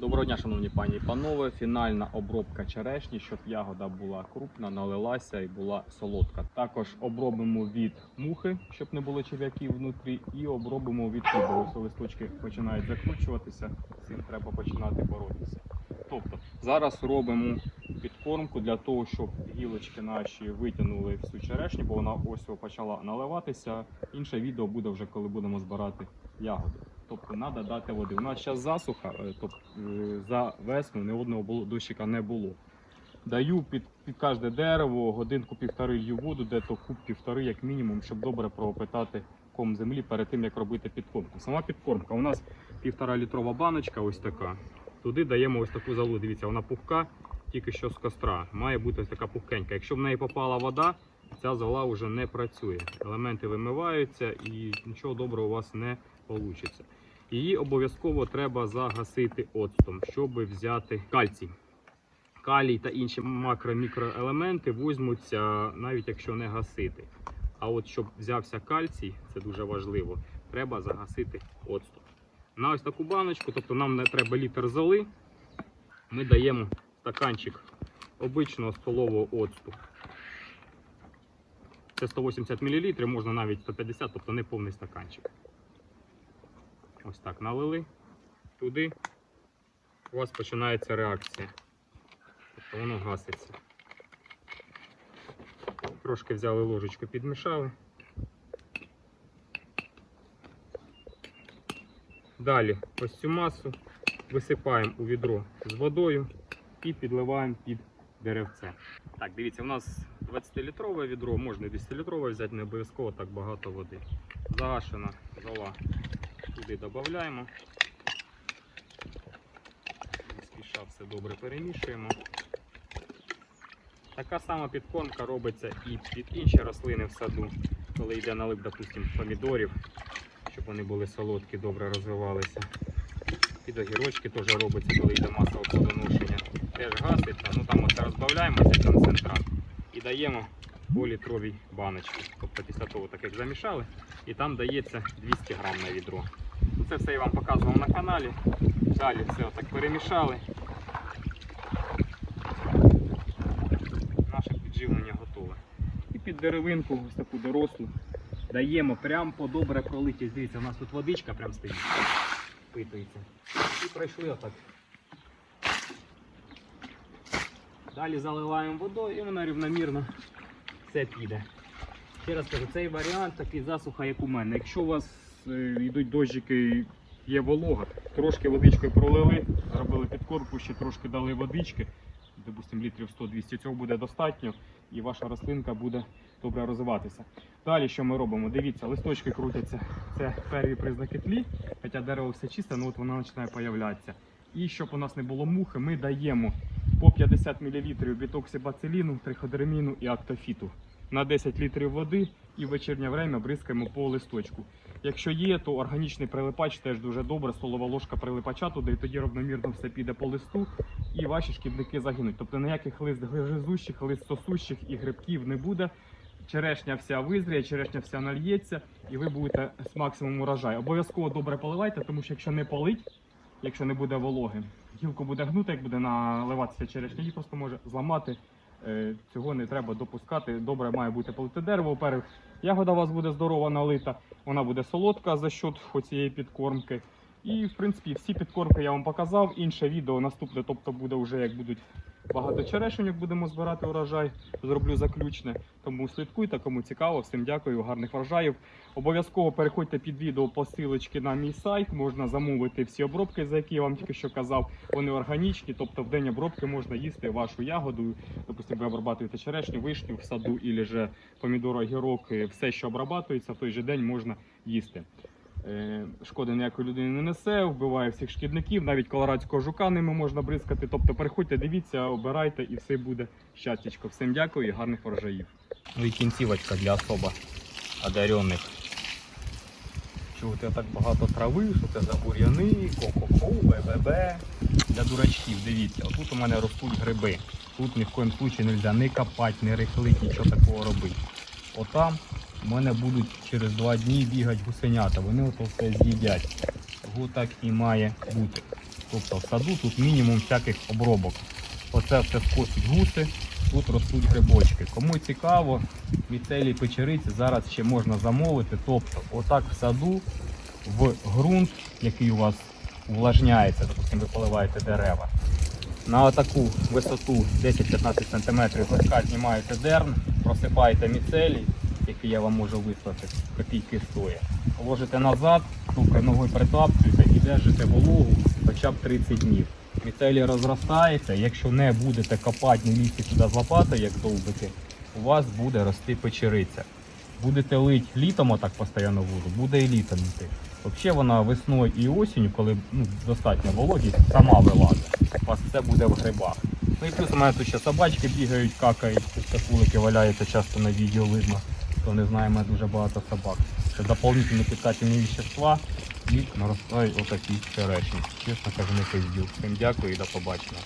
Доброго дня, шановні пані і панове. Фінальна обробка черешні, щоб ягода була крупна, налилася і була солодка. Також обробимо від мухи, щоб не було черв'яків внутрі, і обробимо від. Ось листочки починають закручуватися. з Цим треба починати боротися. Тобто зараз робимо підкормку для того, щоб гілочки наші витягнули всю черешню, бо вона ось почала наливатися. Інше відео буде вже коли будемо збирати ягоди. Тобто треба дати води. У нас зараз засуха, е, тобто е, за весну ні одного дощика не було. Даю під, під кожне дерево годинку півтори лью воду, де то куб півтори, як мінімум, щоб добре пропитати ком землі перед тим, як робити підкормку. Сама підкормка у нас півтора літрова баночка, ось така. Туди даємо ось таку залу. Дивіться, вона пухка, тільки що з костра. Має бути ось така пухкенька. Якщо в неї попала вода, ця зола вже не працює. Елементи вимиваються і нічого доброго у вас не вийде. Її обов'язково треба загасити оцтом, щоб взяти кальцій. Калій та інші макро-мікроелементи візьмуться, навіть якщо не гасити. А от щоб взявся кальцій, це дуже важливо, треба загасити оцтом. На ось таку баночку, тобто нам не треба літр золи, ми даємо стаканчик обичного столового оцту. Це 180 мл, можна навіть 150, тобто не повний стаканчик. Ось так налили туди. У вас починається реакція. Тобто воно гаситься. Трошки взяли ложечку, підмішали. Далі ось цю масу висипаємо у відро з водою і підливаємо під деревце. Так, дивіться, у нас 20-літрове відро, можна 200-літрове взяти, не обов'язково так багато води. Загашена зола туди додаємо. Спіша все добре перемішуємо. Така сама підкормка робиться і під інші рослини в саду, коли йде налип, допустим, помідорів, щоб вони були солодкі, добре розвивалися. Під огірочки теж робиться, коли йде масове плодоношення. Теж гаситься, ну там оце розбавляємо цей концентрат і даємо по літровій баночці. Тобто після того, так як замішали, і там дається 200 грам на відро. Це все я вам показував на каналі. Далі все отак перемішали. Наше підживлення готове. І під деревинку, ось таку дорослу, даємо прямо по добре пролиті. Дивіться, у нас тут водичка прям стоїть, впитується. І пройшли отак. Далі заливаємо водою і вона рівномірно все піде. Ще раз кажу, цей варіант такий засуха, як у мене. Якщо у вас йдуть дощики є волога, трошки водичкою пролили, зробили підкормку, ще трошки дали водички, допустимо, літрів 100-200, цього буде достатньо і ваша рослинка буде добре розвиватися. Далі що ми робимо? Дивіться, листочки крутяться. Це перві признаки тлі, хоча дерево все чисте, але от вона починає появлятися. І щоб у нас не було мухи, ми даємо по 50 мл бітоксибациліну, триходераміну і актофіту на 10 літрів води і в вечірнє время бризкаємо по листочку. Якщо є, то органічний прилипач теж дуже добре, столова ложка прилипача туди, і тоді равномірно все піде по листу, і ваші шкідники загинуть. Тобто ніяких лист гризущих, лист сосущих і грибків не буде. Черешня вся визріє, черешня вся нальється, і ви будете з максимум урожаю. Обов'язково добре поливайте, тому що якщо не полить, якщо не буде вологи, гілку буде гнути, як буде наливатися черешня, її просто може зламати. Е, Цього не треба допускати. Добре має бути полите дерево. Во-первых, ягода у вас буде здорова налита, вона буде солодка за счет цієї підкормки. І, в принципі, всі підкормки я вам показав. Інше відео наступне, тобто буде вже як будуть багато черешеньок, будемо збирати урожай. Зроблю заключне. Тому слідкуйте, кому цікаво. Всім дякую, гарних врожаїв. Обов'язково переходьте під відео по ссылочці на мій сайт. Можна замовити всі обробки, за які я вам тільки що казав. Вони органічні, тобто в день обробки можна їсти вашу ягоду. Допустимо, ви обрабатуєте черешню, вишню в саду, же помідор, огірок, е, все, що обрабатується, в той же день можна їсти. Е, Шкоди ніякої людини не несе, вбиває всіх шкідників, навіть колорадського жука ними можна бризкати. Тобто переходьте, дивіться, обирайте і все буде щастячко. Всім дякую і гарних врожаїв. Ну і кінцівочка для особо одарених. Чуєте так багато трави, що це за бур'яни, ко-ко-ко, бе-бе-бе. Для дурачків, дивіться, отут у мене ростуть гриби. Тут ні в коїм случаї не можна не копати, не рихлити, нічого такого робити. Отам у мене будуть через два дні бігати гусенята. Вони ото все з'їдять. Того так і має бути. Тобто в саду тут мінімум всяких обробок. Оце все скосять гуси, тут ростуть грибочки. Кому цікаво, міцелій печериці зараз ще можна замовити. Тобто, отак в саду, в ґрунт, який у вас увлажняється, допустимо, ви поливаєте дерева. На таку висоту 10-15 см горшка знімаєте дерн, просипаєте міцелій, який я вам можу вислати, копійки стоїть. Ложите назад, тупо ногою притаптуєте і держите вологу хоча б 30 днів. Міцелій розростається, якщо не будете копати, не лізти туди з лопатою, як довбики, у вас буде рости печериця. Будете лить літом отак постійно воду, буде і літом йти. Взагалі вона весною і осінню, коли ну, достатньо вологість, сама вилазить. У вас все буде в грибах. Ну і плюс у мене тут ще собачки бігають, какають, кулики валяються, часто на відео видно. Не знає, у дуже багато собак. Це доповнительні питательні вещества і наростають отакі черешні. Чесно кажу, не пиздів. Всім дякую і до побачення.